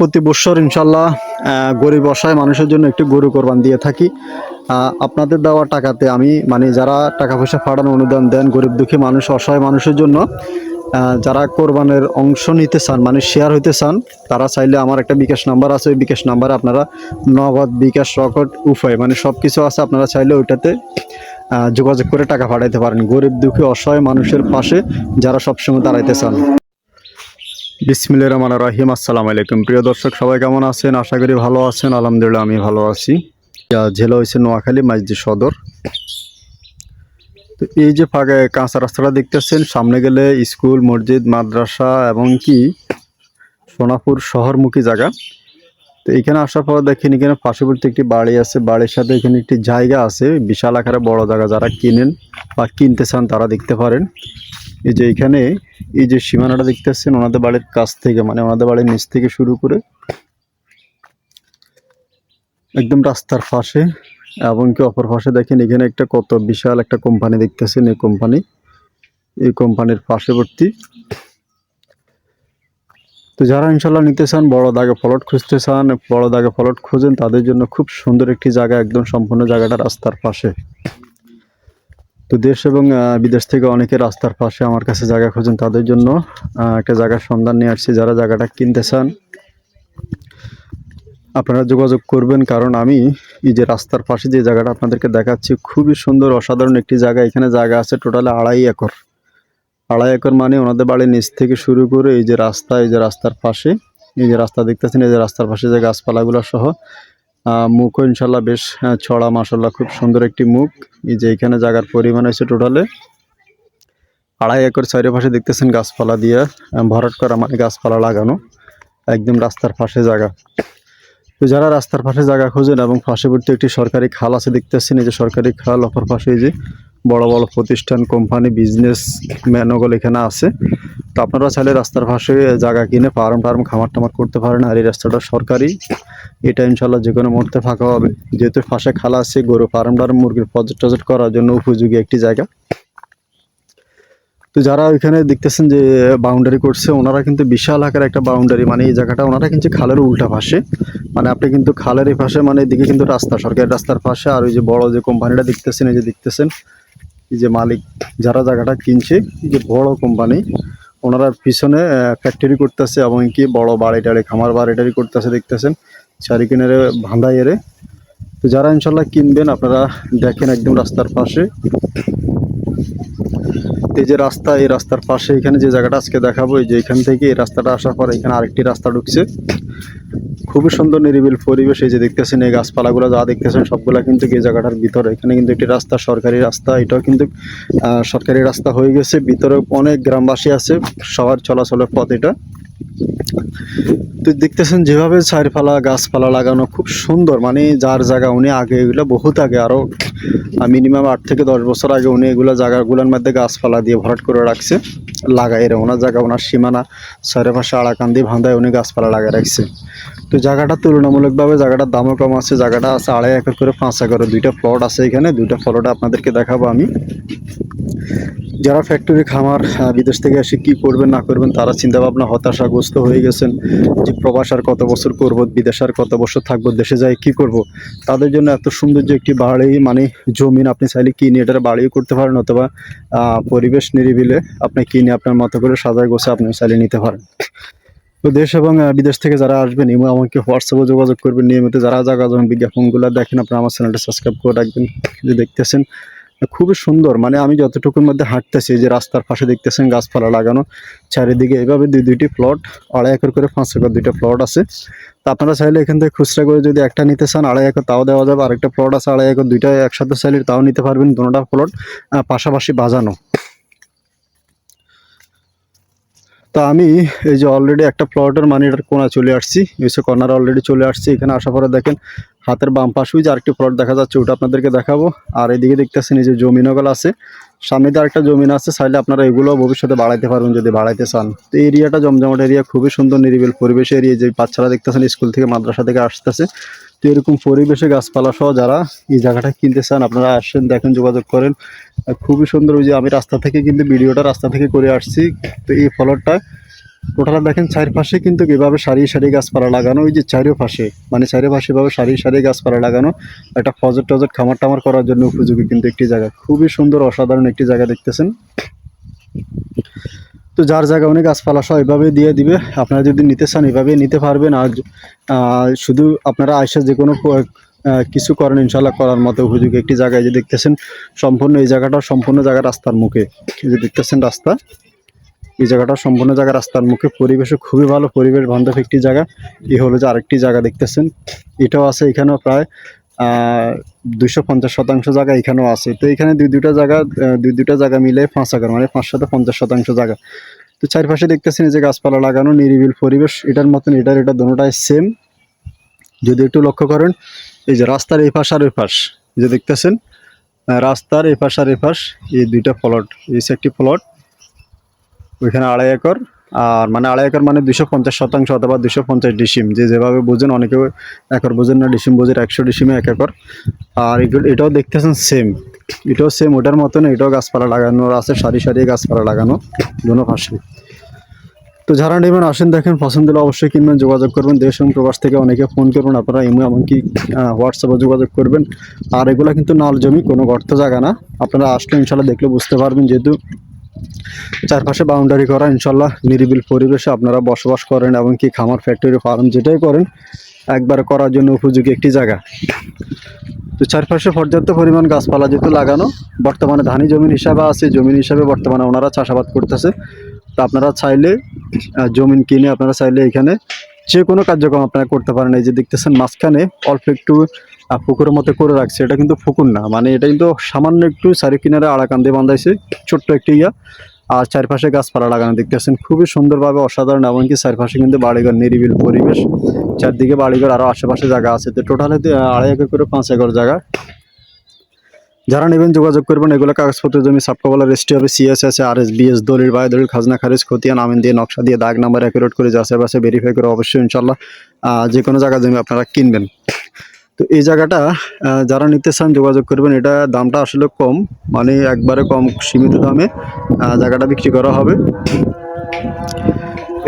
প্রতি বছর ইনশাল্লাহ গরিব অসহায় মানুষের জন্য একটি গরু কোরবান দিয়ে থাকি। আপনাদের দেওয়া টাকাতে আমি মানে যারা টাকা পয়সা ফাটানো অনুদান দেন, গরিব দুঃখী মানুষ, অসহায় মানুষের জন্য যারা কোরবানের অংশ নিতে চান মানে শেয়ার হইতে চান, তারা চাইলে আমার একটা বিকাশ নাম্বার আছে, ওই বিকাশ নাম্বারে আপনারা নগদ বিকাশ রকট, উপায় মানে সব কিছু আছে, আপনারা চাইলে ওইটাতে যোগাযোগ করে টাকা পাঠাইতে পারেন। গরিব দুঃখী অসহায় মানুষের পাশে যারা সবসময় দাঁড়াইতে চান। বিসমিল্লা রহমান রাহিম। আসসালামু আলাইকুম। প্রিয় দর্শক, সবাই কেমন আছেন? আশা করি ভালো আছেন। আলহামদুলিল্লাহ, আমি ভালো আছি। যা জেলা হয়েছে নোয়াখালী, মাইজদি সদর। তো এই যে ফাঁকা কাঁচা রাস্তাটা দেখতেছেন, সামনে গেলে স্কুল, মসজিদ, মাদ্রাসা এবং কি? সোনাপুর শহরমুখী জায়গা। তো এখানে আসার পর দেখেন, এখানে পার্শ্ববর্তী একটি বাড়ি আছে। বাড়ির সাথে এখানে একটি জায়গা আছে। বিশাল আকারে বড় জায়গা। যারা কিনেন বা কিনতে চান, তারা দেখতে পারেন। এই যে এখানে এই যে সীমানাটা দেখতেছেন, ওনাদের বাড়ির কাছ থেকে মানে ওনাদের বাড়ির নিচ থেকে শুরু করে একদম রাস্তার পাশে এবং কি অপর পাশে দেখেন, এখানে একটা কত বিশাল একটা কোম্পানি দেখতেছেন এই কোম্পানি। এই কোম্পানির পার্শ্ববর্তী। তো যারা ইনশাল্লাহ নিতে চান, বড় দাগে ফলট খুঁজতে চান, বড় দাগে ফলট খুঁজেন, তাদের জন্য খুব সুন্দর একটি জায়গা, একদম সম্পূর্ণ জায়গাটা রাস্তার পাশে। তো দেশ এবং বিদেশ থেকে অনেকে রাস্তার পাশে আমার কাছে জায়গা খোঁজেন তাদের জন্য একটা জায়গার সন্ধান নিয়ে আসছি যারা জায়গাটা কিনতে চান। আপনারা যোগাযোগ করবেন, কারণ আমি এই যে রাস্তার পাশে যে জায়গাটা আপনাদেরকে দেখাচ্ছি, খুবই সুন্দর, অসাধারণ একটি জায়গা। এখানে জায়গা আছে টোটালে আড়াই একর। আড়াই একর মানে ওনাদের বাড়ির নিচ থেকে শুরু করে এই যে রাস্তা, এই যে রাস্তার পাশে, এই যে রাস্তা দেখতেছেন, এই যে রাস্তার পাশে যে গাছপালাগুলো সহ মুখও ইনশাল্লাহ বেশ ছড়া মাসাল্লাহ খুব সুন্দর একটি মুখ। এই যে এখানে জায়গার পরিমাণ হয়েছে টোটালে আড়াই একর চারিপাশে দেখতেছেন গাছপালা দিয়ে ভরাট করা মানে গাছপালা লাগানো, একদম রাস্তার পাশে জায়গা। তো যারা রাস্তার পাশে জায়গা খোঁজেন এবং পার্শ্ববর্তী একটি সরকারি খাল আছে, দেখতেছেন এই যে সরকারি খাল, অপর পাশে যে বড় বড় প্রতিষ্ঠান কোম্পানি বিজনেস ম্যানগল এখানে আছে। তো আপনারা চাইলে রাস্তার পাশে জায়গা কিনে ফার্ম টার্ম খামার টামার করতে পারেন, আর এই রাস্তাটা সরকারি। এটা ইনশাল্লাহ যে কোনো মুহূর্তে ফাঁকা হবে। যেহেতু পাশে খালা আছে, গরু ফার্ম টার্ম মুরগির প্রজেক্ট টজেক্ট করার জন্য উপযোগী একটি জায়গা। তো যারা ওইখানে দেখতেছেন যে বাউন্ডারি করছে, ওনারা কিন্তু বিশাল আকার একটা বাউন্ডারি মানে এই জায়গাটা ওনারা কিন্তু খালের উল্টা পাশে। মানে আপনি কিন্তু খালের এই পাশে মানে এদিকে কিন্তু রাস্তা, সরকারি রাস্তার পাশে, আর ওই যে বড় যে কোম্পানিটা দেখতেছেন, এই যে দেখতেছেন, এই যে মালিক যারা জায়গাটা কিনছে যে বড় কোম্পানি ওনারা পিছনে ফ্যাক্টরি করতেছে এবং কি বড় বাড়ি টাড়ি খামার বাড়ি টাড়ি করতেছে, দেখতেছেন। চারিকিনারে ভান্ডা এরে। তো যারা ইনশাল্লাহ কিনবেন, আপনারা দেখেন একদম রাস্তার পাশে। এই যে রাস্তা, এই রাস্তার পাশে এখানে যে জায়গাটা আজকে দেখাবো, এই যে এখান থেকে এই রাস্তাটা আসার পর এখানে আরেকটি রাস্তা ঢুকছে। খুবই সুন্দর নিরিবিল পরিবেশ, এই যে দেখতেছেন, এই গাছপালাগুলো যা দেখতেছেন, সবগুলা কিন্তু এই জায়গাটার ভিতরে। এখানে কিন্তু একটি রাস্তা, সরকারি রাস্তা, এটাও কিন্তু সরকারি রাস্তা হয়ে গেছে। ভিতরে অনেক গ্রামবাসী আছে, সবার চলাচলের পথ এটা। তো দেখতেছেন যেভাবে চারপালা গাছপালা লাগানো খুব সুন্দর মানে যার জায়গা উনি আগে এগুলো বহুত আগে আরও মিনিমাম আট থেকে দশ বছর আগে উনি এগুলো জায়গাগুলোর মধ্যে গাছপালা দিয়ে ভরাট করে রাখছে, লাগাই রে। ওনার জায়গা, ওনার সীমানা চারিপাশে আড়াকান্দি ভান্দায় উনি গাছপালা লাগাই রাখছে। তো জায়গাটা তুলনামূলকভাবে জায়গাটার দামও কম আছে, জায়গাটা আছে আড়াই একর করে, পাঁচ একর দুইটা প্লট আছে এখানে, দুইটা প্লট আপনাদেরকে দেখাবো আমি। যারা ফ্যাক্টরি খামার বিদেশ থেকে এসে কি করবেন না করবেন তারা চিন্তা ভাবনা হতাশাগ্রস্ত হয়ে গেছেন যে প্রবাস আর কত বছর করব, বিদেশ আর কত বছর থাকব, দেশে যাই কি করব? তাদের জন্য এত সুন্দর যে একটি বাড়ি মানে জমিন আপনি চাইলে কিনে এটার বাড়িও করতে পারেন অথবা পরিবেশ নিরিবিলে আপনি কিনে আপনার মতো করে সাজায় গোছে আপনি চাইলে নিতে পারেন। তো দেশ এবং বিদেশ থেকে যারা আসবেন, এবং আমাকে হোয়াটসঅ্যাপে যোগাযোগ করবেন, নিয়মিত যারা যখন বিজ্ঞাপনগুলো দেখেন, আপনারা আমার চ্যানেলটা সাবস্ক্রাইব করে রাখবেন যে দেখতেছেন। খুবই সুন্দর। মানে আমি যতটুকুর মধ্যে হাঁটতেছি যে রাস্তার পাশে দেখতেছেন গাছপালা লাগানো, চারিদিকে এইভাবে দুই, দুইটি প্লট আড়াই একর করে, পাঁচ একর দুইটা প্লট আছে। তা আপনারা চাইলে এখান থেকে খুচরা করে যদি একটা নিতে চান, আড়াই একর তাও দেওয়া যাবে। আরেকটা প্লট আছে, আড়াই একর দুইটা একসাথে চাইলে তাও নিতে পারবেন। দুটা প্লট পাশাপাশি বাজানো। তা আমি এই যে অলরেডি একটা প্লটের মানে এটার কোনা চলে আসছি এসে কর্নার অলরেডি চলে আসছি। এখানে আসার পরে দেখেন হাতের বাম পাশে ওই যে আরেকটি প্লট দেখা যাচ্ছে, ওটা আপনাদেরকে দেখাবো। আর এদিকে দেখতেছেন এই যে জমিনগুলো আছে, সামনে দিয়ে আরেকটা জমিন আছে, চাইলে আপনারা এগুলো ভবিষ্যতে বাড়াইতে পারবেন যদি বাড়াইতে চান। তো এরিয়াটা জমজমাট এরিয়া খুবই সুন্দর, নিরিবিল পরিবেশ এরিয়া যে বাচ্চারা দেখতেছেন স্কুল থেকে মাদ্রাসা থেকে আসতেছে। তো এরকম পরিবেশে গাছপালা সহ যারা এই জায়গাটা কিনতে চান, আপনারা আসেন, দেখেন, যোগাযোগ করেন। খুবই সুন্দর ওই যে আমি রাস্তা থেকে কিন্তু ভিডিওটা রাস্তা থেকে করে আসছি। তো এই ফলটা টোটাল দেখেন চারপাশে কিন্তু এভাবে সারি সারি গাছপালা লাগানো, ওই যে চারিপাশে মানে চারিপাশে এভাবে সারি সারি গাছপালা লাগানো, একটা ফজর টজর খামার টামার করার জন্য উপযোগী কিন্তু একটি জায়গা। খুবই সুন্দর, অসাধারণ একটি জায়গা দেখতেছেন। তো যার জায়গা অনেক গাছপালা সহ এভাবে দিয়ে দিবে, আপনারা যদি নিতে চান এভাবে নিতে পারবেন। আর শুধু আপনারা আইসা যে কোনো কিছু করেন ইনশাল্লাহ করার মতো উপযোগী একটি জায়গায় যে দেখতেছেন। সম্পূর্ণ এই জায়গাটা সম্পূর্ণ জায়গা রাস্তার মুখে। যে দেখতেছেন রাস্তা। এই জায়গাটা সম্পূর্ণ জায়গা রাস্তার মুখে, পরিবেশও খুবই ভালো, পরিবেশ বান্ধব একটি জায়গা। এই হলো যে আরেকটি জায়গা দেখতেছেন। এটাও আছে এখানেও প্রায় দুইশো পঞ্চাশ শতাংশ জায়গা এখানেও আছে। তো এখানে দুই দুইটা জায়গা দুই দুইটা জায়গা মিলে পাঁচ একর মানে পাঁচশত পঞ্চাশ শতাংশ জায়গা। তো চারপাশে দেখতেছেন যে গাছপালা লাগানো, নিরিবিল পরিবেশ, এটার মতন এটার এটা দুটোটাই সেম যদি একটু লক্ষ্য করেন, এই যে রাস্তার এই পাশ আর ওই পাশ যে দেখতেছেন রাস্তার এই পাশ আর এই পাশ এই দুইটা প্লট এই একটি প্লট ওইখানে আড়াই একর। আর মানে আড়াই একর মানে দুশো পঞ্চাশ শতাংশ অথবা দুশো পঞ্চাশ ডিসিম। যে যেভাবে বোঝেন, অনেকে একর বোঝেন না, ডিসিম বোঝেন, একশো ডিসিমে এক একর। আর এটাও দেখতেছেন সেম এটাও সেম ওটার মতন এটাও গাছপালা লাগানো আছে, সারি সারি গাছপালা লাগানো, দুনো পাশে। তো যারা নেবেন, আসেন, দেখেন, পছন্দ হলে অবশ্যই কিনবেন, যোগাযোগ করবেন। দেশ এবং প্রবাস থেকে অনেকে ফোন করবেন, আপনারা এমনি এমনকি হোয়াটসঅ্যাপে যোগাযোগ করবেন। আর এগুলো কিন্তু নাল জমি, কোনো গর্ত জায়গা না। আপনারা আসলে ইনশাল্লাহ দেখলে বুঝতে পারবেন, যেহেতু চারপাশে বাউন্ডারি করা ইনশাল্লাহ নিরিবিল পরিবেশে আপনারা বসবাস করেন এমনকি খামার ফ্যাক্টরি ফার্ম যেটাই করেন, একবার করার জন্য উপযোগী একটি জায়গা। তো চারপাশে পর্যাপ্ত পরিমাণ গাছপালা যেহেতু লাগানো, বর্তমানে ধানি জমিন হিসাবে আছে জমিন হিসাবে বর্তমানে ওনারা চাষাবাদ করতেছে। তো আপনারা চাইলে জমিন কিনে আপনারা চাইলে এখানে যে কোনো কার্যক্রম আপনারা করতে পারেন। এই যে দেখতেছেন মাঝখানে অল্প একটু পুকুরের মতো করে রাখছে, এটা কিন্তু পুকুর না। মানে এটা কিন্তু সামান্য একটু চারি কিনারে আড়াকান দিয়ে বান্ধাইছে ছোট্ট একটি ইয়া। আর চারপাশে গাছপালা লাগানো দেখতেছেন, খুবই সুন্দরভাবে অসাধারণ এমনকি চারপাশে কিন্তু বাড়িঘর, নিরিবিল পরিবেশ। চারদিকে বাড়িঘর আরও আশেপাশে জায়গা আছে। তো টোটালে আড়াই একর করে পাঁচ একর জায়গা। যারা নেবেন, যোগাযোগ করবেন। এগুলো কাগজপত্র, জমি সাবকাবলা রেজিস্ট্রি হবে সিএস আছে আর এস বিএস দলিল বায় দলিল খাজনা, খারিজ, খতিয়ান, আমিন দিয়ে নকশা দিয়ে দাগ নাম্বার অ্যাকুরেট করে যাচাই বাসে ভেরিফাই করে অবশ্যই ইনশাল্লাহ যে কোনো জায়গা জমি আপনারা কিনবেন। তো এই জায়গাটা যারা নিতে চান যোগাযোগ করবেন, এটা দামটা আসলে কম মানে একবারে কম সীমিত দামে জায়গাটা বিক্রি করা হবে।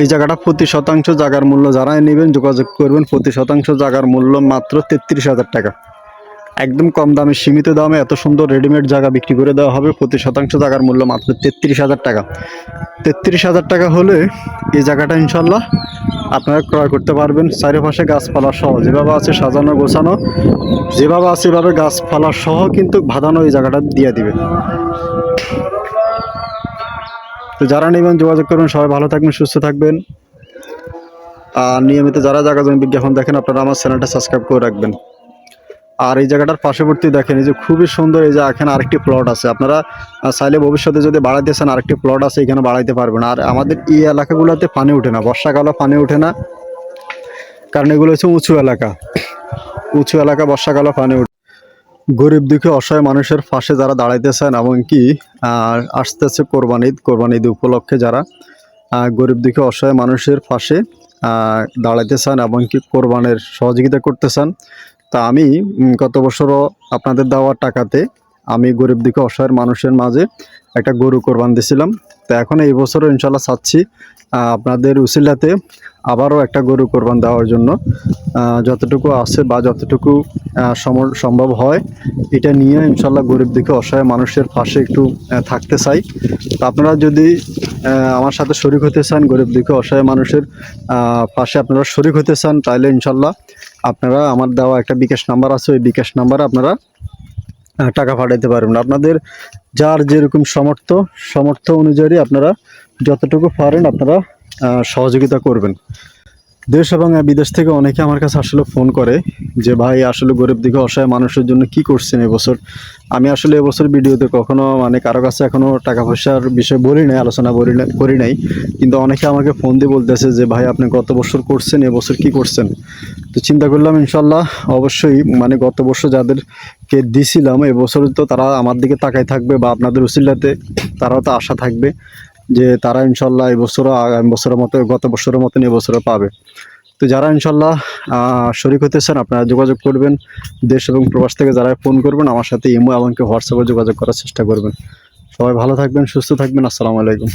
এই জায়গাটা প্রতি শতাংশ জায়গার মূল্য, যারাই নেবেন যোগাযোগ করবেন, প্রতি শতাংশ জায়গার মূল্য মাত্র তেত্রিশ হাজার টাকা। একদম কম দামে, সীমিত দামে এত সুন্দর রেডিমেড জায়গা বিক্রি করে দেওয়া হবে। প্রতি শতাংশ জায়গার মূল্য মাত্র তেত্রিশ হাজার টাকা। তেত্রিশ হাজার টাকা হলে এই জায়গাটা ইনশাল্লাহ আপনারা ক্রয় করতে পারবেন। চারিপাশে গাছপালা সহ যেভাবে আছে সাজানো, গোছানো, যেভাবে আছে এভাবে গাছপালা সহ কিন্তু বাঁধানো এই জায়গাটা দিয়ে দিবে। তো যারা নেবেন যোগাযোগ করবেন, সবাই ভালো থাকবেন, সুস্থ থাকবেন। আর নিয়মিত যারা জায়গা জমি বিজ্ঞাপন দেখেন, আপনারা আমার চ্যানেলটা সাবস্ক্রাইব করে রাখবেন। আর এই জায়গাটার পার্শ্ববর্তী দেখেন এই যে খুবই সুন্দর এই যে এখানে আরেকটি প্লট আছে। আপনারা চাইলে ভবিষ্যতে যদি বাড়াইতে চান আরেকটি প্লট আছে এখানে বাড়াইতে পারবেন। আর আমাদের এই এলাকাগুলোতে পানি ওঠে না বর্ষাকালে পানি ওঠে না কারণ এগুলো হচ্ছে উঁচু এলাকা। উঁচু এলাকা বর্ষাকালে পানি ওঠে গরিব দুঃখে অসহায় মানুষের পাশে যারা দাঁড়াইতে চান এমনকি আহ, আসতেছে কোরবানি ঈদ কোরবানি ঈদ উপলক্ষে যারা গরিব দুঃখী অসহায় মানুষের পাশে দাঁড়াইতে চান এমনকি কোরবানের সহযোগিতা করতে চান তা আমি গত বছরও আপনাদের দেওয়ার টাকাতে আমি গরিব দিকে অসহায় মানুষের মাঝে একটা গরু কোরবান দিয়েছিলাম। তো এখন এই বছরও ইনশাল্লাহ চাচ্ছি আপনাদের উসিলাতে আবারও একটা গরু কোরবান দেওয়ার জন্য। যতটুকু আছে বা যতটুকু সম- সম্ভব হয়, এটা নিয়ে ইনশাল্লাহ গরিব দিকে অসহায় মানুষের পাশে একটু থাকতে চাই। তো আপনারা যদি আমার সাথে শরিক হতে চান, গরিব দিকে অসহায় মানুষের পাশে আপনারা শরিক হতে চান, তাহলে ইনশাল্লাহ আপনারা আমার দেওয়া একটা বিকাশ নাম্বার আছে, ওই বিকাশ নাম্বারে আপনারা টাকা পাঠাইতে পারবেন। আপনাদের যার যেরকম সমর্থ সমর্থ অনুযায়ী আপনারা যতটুকু পারেন আপনারা সহযোগিতা করবেন। দেশ এবং বিদেশ থেকে অনেকে আমার কাছে আসলে ফোন করে যে, ভাই, আসলে গরিব দিকে অসহায় মানুষের জন্য কি করছেন এবছর? আমি আসলে এবছর ভিডিওতে কখনো মানে কারও কাছে এখনও টাকা পয়সার বিষয় বলি নাই, আলোচনা বলি না, করি নাই। কিন্তু অনেকে আমাকে ফোন দিয়ে বলতেছে যে, ভাই, আপনি গত বছর করছেন, এবছর কি করছেন? তো চিন্তা করলাম, ইনশাল্লাহ, অবশ্যই মানে গত বছর যাদেরকে দিছিলাম, এবছর তো তারা আমার দিকে তাকাই থাকবে বা আপনাদের উসিল্লাতে তারাও তো আশা থাকবে। যে তারা ইনশাল্লাহ এই বছরও আগামী বছরের মতো, গত বছরের মতন এবছরও পাবে। তো যারা ইনশাল্লাহ শরিক হতেছেন আপনারা যোগাযোগ করবেন, দেশ এবং প্রবাস থেকে যারা ফোন করবেন, আমার সাথে ইমো এমনকি হোয়াটসঅ্যাপে যোগাযোগ করার চেষ্টা করবেন। সবাই ভালো থাকবেন, সুস্থ থাকবেন, আসসালামু আলাইকুম।